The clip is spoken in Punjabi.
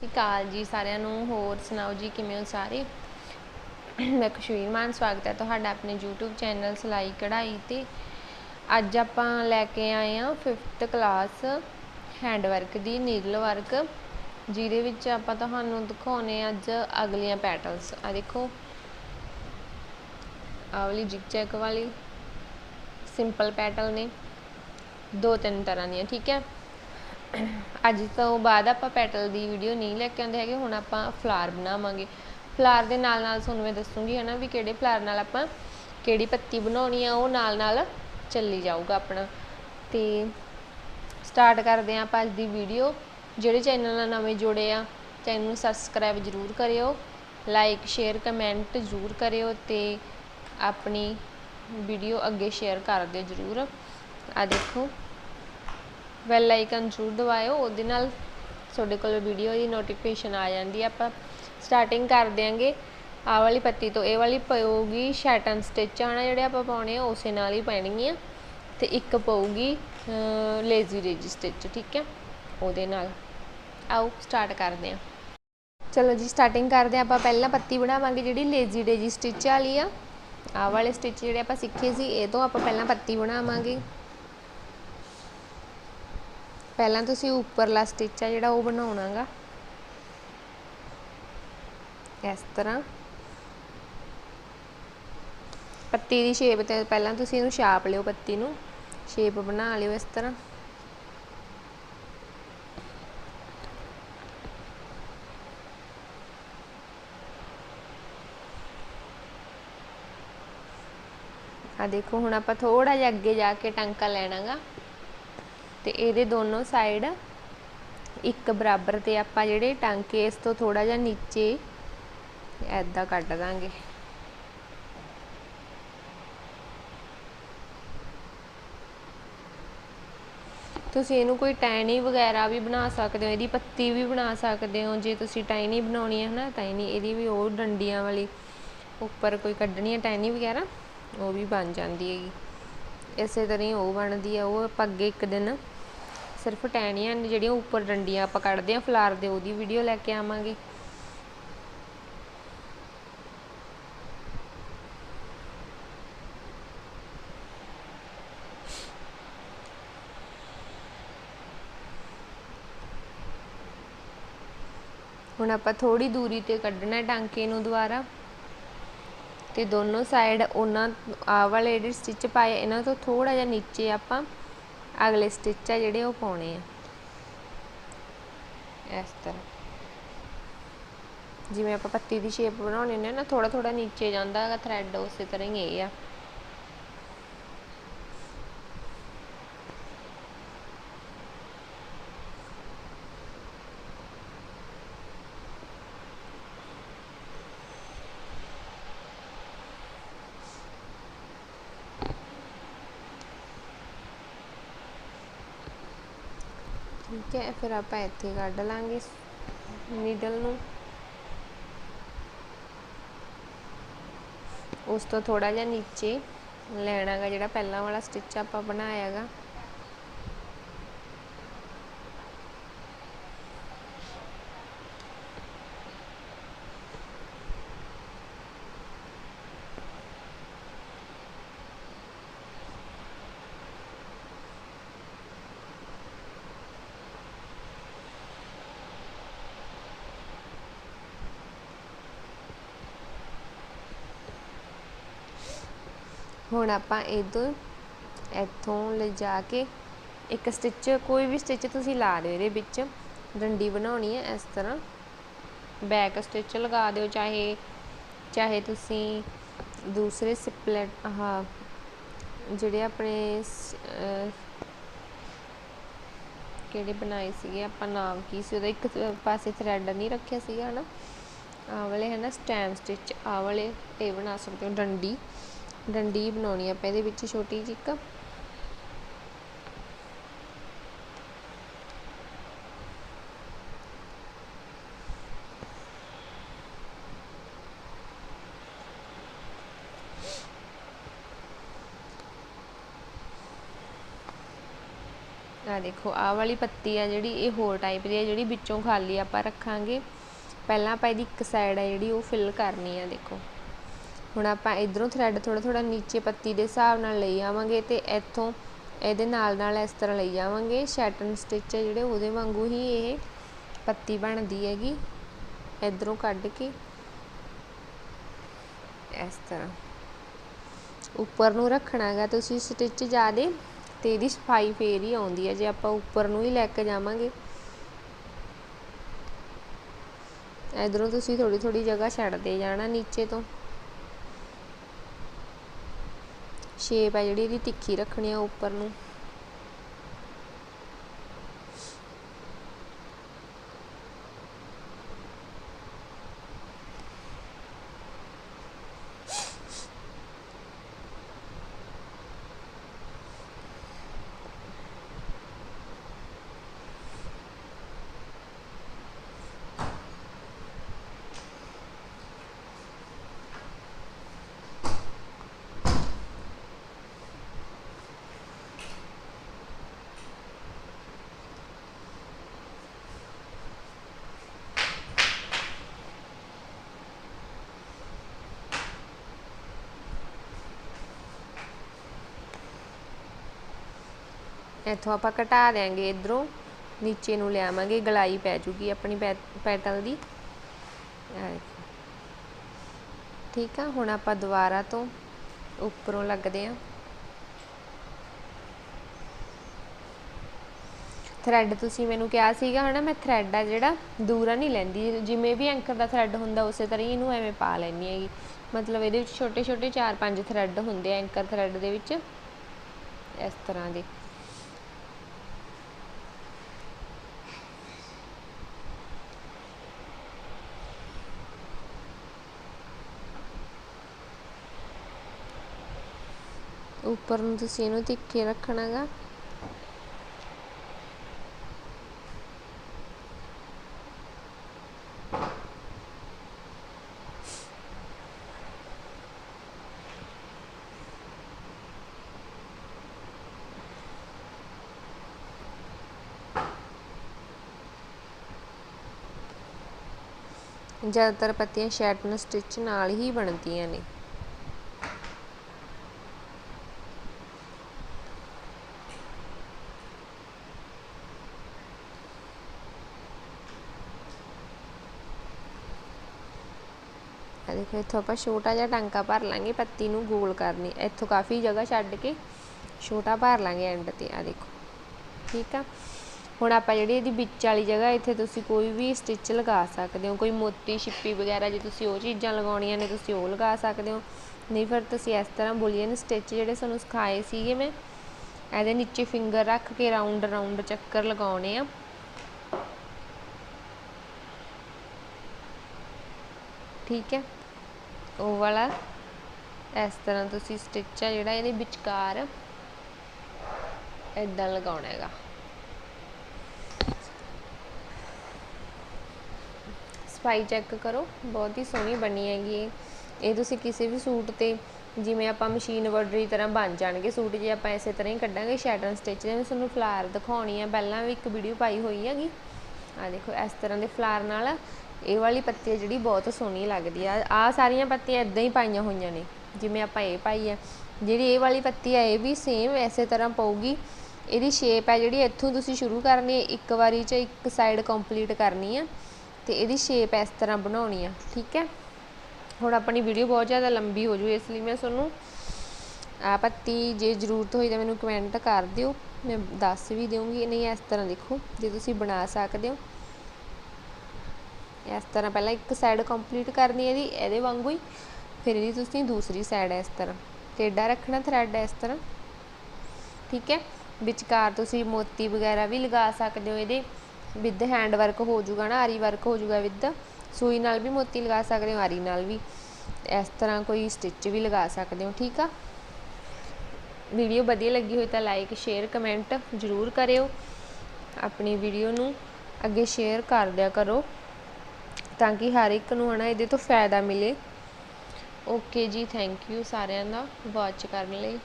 ਸਤਿ ਸ਼੍ਰੀ ਅਕਾਲ ਜੀ ਸਾਰਿਆਂ ਨੂੰ, ਹੋਰ ਸੁਣਾਓ ਜੀ, ਕਿਵੇਂ ਹੋ ਸਾਰੇ? ਮੈਂ ਖੁਸ਼ਵੀਰ ਮਾਨ, ਸਵਾਗਤ ਹੈ ਤੁਹਾਡਾ ਆਪਣੇ YouTube ਚੈਨਲ ਸਲਾਈ ਕਢਾਈ ਤੇ। ਅੱਜ ਆਪਾਂ ਲੈ ਕੇ ਆਏ ਆ 5th ਕਲਾਸ ਹੈਂਡ ਵਰਕ ਦੀ ਨੀਡਲ ਵਰਕ ਜਿਹਦੇ ਵਿੱਚ ਆਪਾਂ ਤੁਹਾਨੂੰ ਦਿਖਾਉਨੇ ਅੱਜ ਅਗਲੀਆਂ ਪੈਟਲਸ ਆ ਦੇਖੋ। ਆਹ ਵਾਲੀ ਜਿਗ ਚੈਕ ਵਾਲੀ। ਸਿੰਪਲ ਪੈਟਲ ਨੇ। ਦੋ ਤਿੰਨ ਤਰ੍ਹਾਂ ਦੀਆਂ, ਠੀਕ ਹੈ? ਅੱਜ ਤੋਂ ਬਾਅਦ ਆਪਾਂ ਪੈਟਲ ਦੀ ਵੀਡੀਓ ਨਹੀਂ ਲੈ ਕੇ ਆਉਂਦੇ ਹੈਗੇ, ਹੁਣ ਆਪਾਂ ਫਲਾਰ ਬਣਾਵਾਂਗੇ। ਫਲਾਰ ਦੇ ਨਾਲ ਨਾਲ ਤੁਹਾਨੂੰ ਮੈਂ ਦੱਸੂਗੀ ਹਨਾ ਵੀ ਕਿਹੜੇ ਫਲਾਰ ਨਾਲ ਆਪਾਂ ਕਿਹੜੀ ਪੱਤੀ ਬਣਾਉਣੀ ਆ, ਉਹ ਨਾਲ ਨਾਲ ਚੱਲੀ ਜਾਊਗਾ ਆਪਣਾ। ਤੇ ਸਟਾਰਟ ਕਰਦੇ ਆਂ ਆਪਾਂ ਅੱਜ ਦੀ ਵੀਡੀਓ ਜਿਹੜੇ ਚੈਨਲ ਨਾਲ ਨਵੇਂ ਜੁੜੇ ਆ ਚੈਨਲ ਨੂੰ ਸਬਸਕ੍ਰਾਈਬ ਜ਼ਰੂਰ ਕਰਿਓ ਲਾਈਕ ਸ਼ੇਅਰ ਕਮੈਂਟ ਜ਼ਰੂਰ ਕਰਿਓ ਤੇ ਆਪਣੀ ਵੀਡੀਓ ਅੱਗੇ ਸ਼ੇਅਰ ਕਰ ਦਿਓ ਜ਼ਰੂਰ। ਆ ਦੇਖੋ। ਬੈਲ ਆਈਕਨ ਜ਼ਰੂਰ ਦਬਾਇਓ, ਉਹਦੇ ਨਾਲ ਤੁਹਾਡੇ ਕੋਲ ਵੀਡੀਓ ਦੀ ਨੋਟੀਫਿਕੇਸ਼ਨ ਆ ਜਾਂਦੀ ਹੈ। ਆਪਾਂ ਸਟਾਰਟਿੰਗ ਕਰ ਦਿਆਂਗੇ। ਆਹ ਵਾਲੀ ਪੱਤੀ ਤੋਂ ਇਹ ਵਾਲੀ ਪਊਗੀ ਸ਼ੈਟਨ ਸਟਿਚ ਆਣਾ ਜਿਹੜੇ ਆਪਾਂ ਪਾਉਣੇ ਆ, ਉਸੇ ਨਾਲ ਹੀ ਪੈਣੀ ਆ ਤੇ ਇੱਕ ਪਊਗੀ ਲੇਜ਼ੀ ਰੇਜੀ ਸਟਿਚ ਠੀਕ ਹੈ? ਉਹਦੇ ਨਾਲ। ਆਓ ਸਟਾਰਟ ਕਰਦੇ ਆ ਚਲੋ ਜੀ ਸਟਾਰਟਿੰਗ ਕਰਦੇ ਆ ਆਪਾਂ ਪਹਿਲਾਂ ਪੱਤੀ ਬਣਾਵਾਂਗੇ ਜਿਹੜੀ ਲੇਜ਼ੀ ਰੇਜੀ ਸਟਿਚ ਵਾਲੀ ਆ। ਆਹ ਵਾਲੇ ਸਟਿਚ ਜਿਹੜੇ ਆਪਾਂ ਸਿੱਖੇ ਸੀ, ਇਹ ਤੋਂ ਆਪਾਂ ਪਹਿਲਾਂ ਪੱਤੀ ਬਣਾਵਾਂਗੇ। ਪਹਿਲਾਂ ਤੁਸੀਂ ਉੱਪਰਲਾ ਸਟਿਚ ਆ ਜਿਹੜਾ ਉਹ ਬਣਾਉਣਾਗਾ। ਇਸ ਤਰ੍ਹਾਂ। ਪੱਤੀ ਦੀ ਸ਼ੇਪ ਤੇ ਪਹਿਲਾਂ ਤੁਸੀਂ ਇਹਨੂੰ ਛਾਪ ਲਿਓ ਪੱਤੀ ਨੂੰ। ਸ਼ੇਪ ਬਣਾ ਲਿਓ ਇਸ ਤਰ੍ਹਾਂ। ਆ ਦੇਖੋ, ਹੁਣ ਆਪਾਂ ਥੋੜਾ ਜਿਹਾ ਅੱਗੇ ਜਾ ਕੇ ਟਾਂਕਾ ਲੈਣਾਗਾ। ਤੇ ਇਹਦੇ ਦੋਨੋਂ ਸਾਈਡ ਇੱਕ ਬਰਾਬਰ ਤੇ ਆਪਾਂ ਜਿਹੜੇ ਟਾਂਕੇ ਇਸ ਤੋਂ ਥੋੜਾ ਜਿਹਾ ਨੀਚੇ ਐਦਾਂ ਕੱਢ ਦਾਂਗੇ। ਤੁਸੀਂ ਇਹਨੂੰ ਕੋਈ ਟੈਨੀ ਵਗੈਰਾ ਵੀ ਬਣਾ ਸਕਦੇ ਹੋ, ਇਹਦੀ ਪੱਤੀ ਵੀ ਬਣਾ ਸਕਦੇ ਹੋ, ਜੇ ਤੁਸੀਂ ਟੈਨੀ ਬਣਾਉਣੀ ਹੈ ਨਾ ਟੈਨੀ ਇਹਦੀ ਵੀ ਉਹ ਡੰਡੀਆਂ ਵਾਲੀ ਉੱਪਰ ਕੋਈ ਕੱਢਣੀ ਹੈ ਟੈਨੀ ਵਗੈਰਾ, ਉਹ ਵੀ ਬਣ ਜਾਂਦੀ ਹੈਗੀ। ਇਸੇ ਤਰ੍ਹਾਂ ਹੀ ਉਹ ਬਣਦੀ ਹੈ, ਉਹ ਆਪਾਂ ਅੱਗੇ ਇੱਕ ਦਿਨ ਸਿਰਫ ਟੈਣੀਆਂ ਨੇ, ਜਿਹੜੀਆਂ ਉੱਪਰ ਡੰਡੀਆਂ ਆਪਾਂ ਕੱਢਦੇ ਆ ਫਲਾਰ ਦੇ, ਉਹਦੀ ਵੀਡੀਓ ਲੈ ਕੇ ਆਵਾਂਗੇ। ਹੁਣ ਆਪਾਂ ਥੋੜੀ ਦੂਰੀ ਤੇ ਕੱਢਣਾ ਟਾਂਕੇ ਨੂੰ ਦੁਬਾਰਾ। ਤੇ ਦੋਨੋਂ ਸਾਈਡ ਉਹਨਾਂ ਆ ਵਾਲੇ ਜਿਹੜੇ ਸਟਿਚ ਪਾਏ, ਇਹਨਾਂ ਤੋਂ ਥੋੜਾ ਜਿਹਾ ਨੀਚੇ ਆਪਾਂ ਅਗਲੇ ਸਟਿਚ ਆ ਜਿਹੜੇ ਉਹ ਪਾਉਣੇ ਆ। ਇਸ ਤਰ੍ਹਾਂ। ਜਿਵੇਂ ਆਪਾਂ ਪੱਤੀ ਦੀ ਸ਼ੇਪ ਬਣਾਉਣੀ ਨੇ ਨਾ ਥੋੜਾ ਥੋੜਾ ਨੀਚੇ ਜਾਂਦਾ ਹੈਗਾ ਥਰੈਡ ਉਸੇ ਤਰ੍ਹਾਂ ਹੀ ਇਹ ਆ। ਠੀਕ ਹੈ, ਫਿਰ ਆਪਾਂ ਇੱਥੇ ਕੱਢ ਲਾਂਗੇ ਨੀਡਲ ਨੂੰ। ਉਸ ਤੋਂ ਥੋੜਾ ਜਿਹਾ ਨੀਚੇ ਲੈਣਾਗਾ ਜਿਹੜਾ ਪਹਿਲਾਂ ਵਾਲਾ ਸਟਿਚ ਆਪਾਂ ਬਣਾਇਆਗਾ। ਹੁਣ ਆਪਾਂ ਇਦੋਂ ਇੱਥੋਂ ਲਿਜਾ ਕੇ ਇੱਕ ਸਟਿਚ ਕੋਈ ਵੀ ਸਟਿਚ ਤੁਸੀਂ ਲਾ ਦਿਓ ਇਹਦੇ ਵਿੱਚ। ਡੰਡੀ ਬਣਾਉਣੀ ਹੈ ਇਸ ਤਰ੍ਹਾਂ। ਬੈਕ ਸਟਿਚ ਲਗਾ ਦਿਓ, ਚਾਹੇ ਚਾਹੇ ਤੁਸੀਂ ਦੂਸਰੇ ਸਪਲਿਟ ਆਹ, ਜਿਹੜੇ ਆਪਣੇ ਕਿਹੜੇ ਬਣਾਏ ਸੀਗੇ, ਆਪਾਂ ਨਾਮ ਕੀ ਸੀ ਉਹਦਾ, ਇੱਕ ਪਾਸੇ ਥਰੈਡ ਨਹੀਂ ਰੱਖਿਆ ਸੀਗਾ ਹਨਾ। ਆਹ ਵਾਲੇ ਹੈ ਨਾ ਸਟੈਮ ਸਟਿਚ ਆਹ ਵਾਲੇ, ਇਹ ਬਣਾ ਸਕਦੇ ਹੋ, ਡੰਡੀ। ਡੰਡੀ ਬਣਾਉਣੀ ਆਪਾਂ, ਇਹਦੇ ਵਿੱਚ ਛੋਟੀ ਜਿਹੀ ਇੱਕ। ਆ ਦੇਖੋ, ਆਹ ਵਾਲੀ ਪੱਤੀ ਆ ਜਿਹੜੀ, ਇਹ ਹੋਰ ਟਾਈਪ ਦੀ ਆ, ਜਿਹੜੀ ਵਿੱਚੋਂ ਖਾਲੀ ਆਪਾਂ ਰੱਖਾਂਗੇ। ਪਹਿਲਾਂ ਆਪਾਂ ਇਹਦੀ ਇੱਕ ਸਾਈਡ ਆ ਜਿਹੜੀ, ਉਹ ਫਿਲ ਕਰਨੀ ਆ, ਦੇਖੋ। ਹੁਣ ਆਪਾਂ ਇਧਰੋਂ ਥਰੈਡ ਥੋੜਾ ਥੋੜਾ ਨੀਚੇ ਪੱਤੀ ਦੇ ਹਿਸਾਬ ਨਾਲ ਲਈ ਆਵਾਂਗੇ ਤੇ ਇੱਥੋਂ ਇਹਦੇ ਨਾਲ ਨਾਲ ਇਸ ਤਰ੍ਹਾਂ ਲਈ ਜਾਵਾਂਗੇ ਸ਼ੈਟਨ ਸਟਿਚ ਹੈ ਜਿਹੜੇ, ਉਹਦੇ ਵਾਂਗੂ ਹੀ ਇਹ ਪੱਤੀ ਬਣਦੀ ਹੈਗੀ। ਇਧਰੋਂ ਕੱਢ ਕੇ ਇਸ ਤਰ੍ਹਾਂ। ਉੱਪਰ ਨੂੰ ਰੱਖਣਾ ਹੈਗਾ ਤੁਸੀਂ ਸਟਿਚ ਜ਼ਿਆਦੇ ਤੇ ਇਹਦੀ ਸਫ਼ਾਈ ਫੇਰ ਹੀ ਆਉਂਦੀ ਹੈ ਜੇ ਆਪਾਂ ਉੱਪਰ ਨੂੰ ਹੀ ਲੈ ਕੇ ਜਾਵਾਂਗੇ। ਇਧਰੋਂ ਤੁਸੀਂ ਥੋੜੀ ਥੋੜੀ ਜਗ੍ਹਾ ਛੱਡਦੇ ਜਾਣਾ ਨੀਚੇ ਤੋਂ। ਸ਼ੇਪ ਹੈ ਜਿਹੜੀ ਇਹਦੀ ਤਿੱਖੀ ਰੱਖਣੀ ਆ ਉੱਪਰ ਨੂੰ। ਇੱਥੋਂ ਆਪਾਂ ਘਟਾ ਦਿਆਂਗੇ, ਇਧਰੋਂ ਨੀਚੇ ਨੂੰ ਲਿਆਵਾਂਗੇ, ਗਲਾਈ ਪੈ ਜੂਗੀ ਆਪਣੀ ਪੈਟਲ ਦੀ। ਠੀਕ ਆ, ਹੁਣ ਆਪਾਂ ਦੁਬਾਰਾ ਤੋਂ ਉੱਪਰੋਂ ਲੱਗਦੇ ਆ। ਥਰੈਡ ਤੁਸੀਂ ਮੈਨੂੰ ਕਿਹਾ ਸੀਗਾ ਹਨਾ, ਮੈਂ ਥਰੈਡ ਆ ਜਿਹੜਾ, ਦੂਰਾ ਨਹੀਂ ਲੈਂਦੀ। ਜਿਵੇਂ ਵੀ ਐਂਕਰ ਦਾ ਥਰੈਡ ਹੁੰਦਾ, ਉਸੇ ਤਰ੍ਹਾਂ ਹੀ ਇਹਨੂੰ ਐਵੇਂ ਪਾ ਲੈਣੀ ਹੈਗੀ। ਮਤਲਬ ਇਹਦੇ ਵਿੱਚ ਛੋਟੇ ਛੋਟੇ 4-5 ਥਰੈਡ ਹੁੰਦੇ ਆ ਐਂਕਰ ਥਰੈਡ ਦੇ ਵਿੱਚ। ਇਸ ਤਰ੍ਹਾਂ ਦੇ। ਉੱਪਰ ਨੂੰ ਤੁਸੀਂ ਇਹਨੂੰ ਤਿੱਖੇ ਰੱਖਣਾਗਾ ਜ਼ਿਆਦਾਤਰ ਪੱਤੀਆਂ ਸ਼ੈਟਨ ਸਟਿਚ ਨਾਲ ਹੀ ਬਣਦੀਆਂ ਨੇ ਆ ਦੇਖੋ, ਇੱਥੋਂ ਆਪਾਂ ਛੋਟਾ ਜਿਹਾ ਟਾਂਕਾ ਭਰ ਲਾਂਗੇ, ਪੱਤੀ ਨੂੰ ਗੋਲ ਕਰਨੀ। ਇੱਥੋਂ ਕਾਫੀ ਜਗ੍ਹਾ ਛੱਡ ਕੇ ਛੋਟਾ ਭਰ ਲਾਂਗੇ ਐਂਡ ਤੇ ਆ ਦੇਖੋ। ਠੀਕ ਆ? ਹੁਣ ਆਪਾਂ ਜਿਹੜੀ ਇਹਦੀ ਵਿੱਚ ਵਾਲੀ ਜਗ੍ਹਾ, ਇੱਥੇ ਤੁਸੀਂ ਕੋਈ ਵੀ ਸਟਿਚ ਲਗਾ ਸਕਦੇ ਹੋ, ਕੋਈ ਮੋਤੀ, ਛਿੱਪੀ ਵਗੈਰਾ, ਜੇ ਤੁਸੀਂ ਉਹ ਚੀਜ਼ਾਂ ਲਗਾਉਣੀਆਂ ਨੇ, ਤੁਸੀਂ ਉਹ ਲਗਾ ਸਕਦੇ ਹੋ। ਨਹੀਂ ਫਿਰ ਤੁਸੀਂ ਇਸ ਤਰ੍ਹਾਂ ਬੁਲੀਅਨ ਸਟਿਚ ਜਿਹੜੇ ਤੁਹਾਨੂੰ ਸਿਖਾਏ ਸੀਗੇ ਮੈਂ, ਇਹਦੇ ਨੀਚੇ ਫਿੰਗਰ ਰੱਖ ਕੇ ਰਾਉਂਡ ਰਾਉਂਡ ਚੱਕਰ ਲਗਾਉਣੇ ਆ। ਠੀਕ ਹੈ ਉਹ ਵਾਲਾ। ਇਸ ਤਰ੍ਹਾਂ ਤੁਸੀਂ ਸਟਿਚ ਆ ਜਿਹੜਾ ਇਹਦੇ ਵਿਚਕਾਰ ਇਦਾਂ ਲਗਾਉਣਾ ਹੈਗਾ। ਸਫ਼ਾਈ ਚੈੱਕ ਕਰੋ, ਬਹੁਤ ਹੀ ਸੋਹਣੀ ਬਣੀ ਹੈਗੀ ਇਹ। ਤੁਸੀਂ ਕਿਸੇ ਵੀ ਸੂਟ ਤੇ ਜਿਵੇਂ ਆਪਾਂ ਮਸ਼ੀਨ ਵਰਡਰੀ ਤਰ੍ਹਾਂ ਬਣ ਜਾਣਗੇ ਸੂਟ, ਜੇ ਆਪਾਂ ਇਸੇ ਤਰ੍ਹਾਂ ਹੀ ਕੱਢਾਂਗੇ ਸ਼ੈਟਨ ਸਟਿਚ ਦੇ ਮੈਂ ਤੁਹਾਨੂੰ ਫਲਾਰ ਦਿਖਾਉਣੀ ਆ। ਪਹਿਲਾਂ ਵੀ ਇੱਕ ਵੀਡੀਓ ਪਾਈ ਹੋਈ ਹੈਗੀ। ਆ ਦੇਖੋ, ਇਸ ਤਰ੍ਹਾਂ ਦੇ ਫਲਾਰ ਨਾਲ ਇਹ ਵਾਲੀ ਪੱਤੀ ਹੈ ਜਿਹੜੀ ਬਹੁਤ ਸੋਹਣੀ ਲੱਗਦੀ ਆ। ਆ ਸਾਰੀਆਂ ਪੱਤੀਆਂ ਇਦਾਂ ਹੀ ਪਾਈਆਂ ਹੋਈਆਂ ਨੇ, ਜਿਵੇਂ ਆਪਾਂ ਇਹ ਪਾਈ ਆ। ਜਿਹੜੀ ਇਹ ਵਾਲੀ ਪੱਤੀ ਹੈ ਇਹ ਵੀ ਸੇਮ ਐਸੇ ਤਰ੍ਹਾਂ ਪਊਗੀ। ਇਹਦੀ ਸ਼ੇਪ ਹੈ ਜਿਹੜੀ, ਇੱਥੋਂ ਤੁਸੀਂ ਸ਼ੁਰੂ ਕਰਨੀ ਹੈ ਇੱਕ ਵਾਰੀ 'ਚ ਇੱਕ ਸਾਈਡ ਕੰਪਲੀਟ ਕਰਨੀ ਆ ਤੇ ਇਹਦੀ ਸ਼ੇਪ ਇਸ ਤਰ੍ਹਾਂ ਬਣਾਉਣੀ ਆ, ਠੀਕ ਹੈ ਹੁਣ ਆਪਣੀ ਵੀਡੀਓ ਬਹੁਤ ਜ਼ਿਆਦਾ ਲੰਬੀ ਹੋ ਜੂ, ਇਸ ਲਈ ਮੈਂ ਤੁਹਾਨੂੰ ਆ ਪੱਤੀ ਜੇ ਜ਼ਰੂਰਤ ਹੋਈ ਤਾਂ ਮੈਨੂੰ ਕਮੈਂਟ ਕਰ ਦਿਓ। ਮੈਂ ਦੱਸ ਵੀ ਦੇਵਾਂਗੀ ਨਹੀਂ ਇਸ ਤਰ੍ਹਾਂ ਦੇਖੋ, ਜੇ ਤੁਸੀਂ ਬਣਾ ਸਕਦੇ ਹੋ। ਇਸ ਤਰ੍ਹਾਂ ਪਹਿਲਾਂ ਇੱਕ ਸਾਈਡ ਕੰਪਲੀਟ ਕਰਨੀ ਹੈ ਇਹਦੀ ਇਹਦੇ ਵਾਂਗੂ ਹੀ। ਫਿਰ ਇਹਦੀ ਤੁਸੀਂ ਦੂਸਰੀ ਸਾਈਡ ਇਸ ਤਰ੍ਹਾਂ। ਟੇਡਾ ਰੱਖਣਾ ਥਰੈਡ ਇਸ ਤਰ੍ਹਾਂ। ਠੀਕ ਹੈ? ਵਿਚਕਾਰ ਤੁਸੀਂ ਮੋਤੀ ਵਗੈਰਾ ਵੀ ਲਗਾ ਸਕਦੇ ਹੋ ਇਹਦੇ। ਵਿਦ ਹੈਂਡ ਵਰਕ ਹੋ ਜਾਊਗਾ ਨਾ, ਆਰੀ ਵਰਕ ਹੋ ਜਾਊਗਾ ਵਿਦ ਸੂਈ ਨਾਲ ਵੀ ਮੋਤੀ ਲਗਾ ਸਕਦੇ ਹੋ, ਆਰੀ ਨਾਲ ਵੀ। ਇਸ ਤਰ੍ਹਾਂ ਕੋਈ ਸਟਿਚ ਵੀ ਲਗਾ ਸਕਦੇ ਹੋ, ਠੀਕ ਆ? ਵੀਡੀਓ ਵਧੀਆ ਲੱਗੀ ਹੋਈ ਤਾਂ ਲਾਈਕ ਸ਼ੇਅਰ ਕਮੈਂਟ ਜ਼ਰੂਰ ਕਰਿਓ। ਆਪਣੀ ਵੀਡੀਓ ਨੂੰ ਅੱਗੇ ਸ਼ੇਅਰ ਕਰ ਦਿਆ ਕਰੋ। ਤਾਂ ਕਿ ਹਰ ਇੱਕ ਨੂੰ ਹੈ ਨਾ ਇਹਦੇ ਤੋਂ ਫਾਇਦਾ ਮਿਲੇ। ਓਕੇ ਜੀ ਥੈਂਕ ਯੂ ਸਾਰਿਆਂ ਦਾ। ਵਾਚ ਕਰਨ ਲਈ।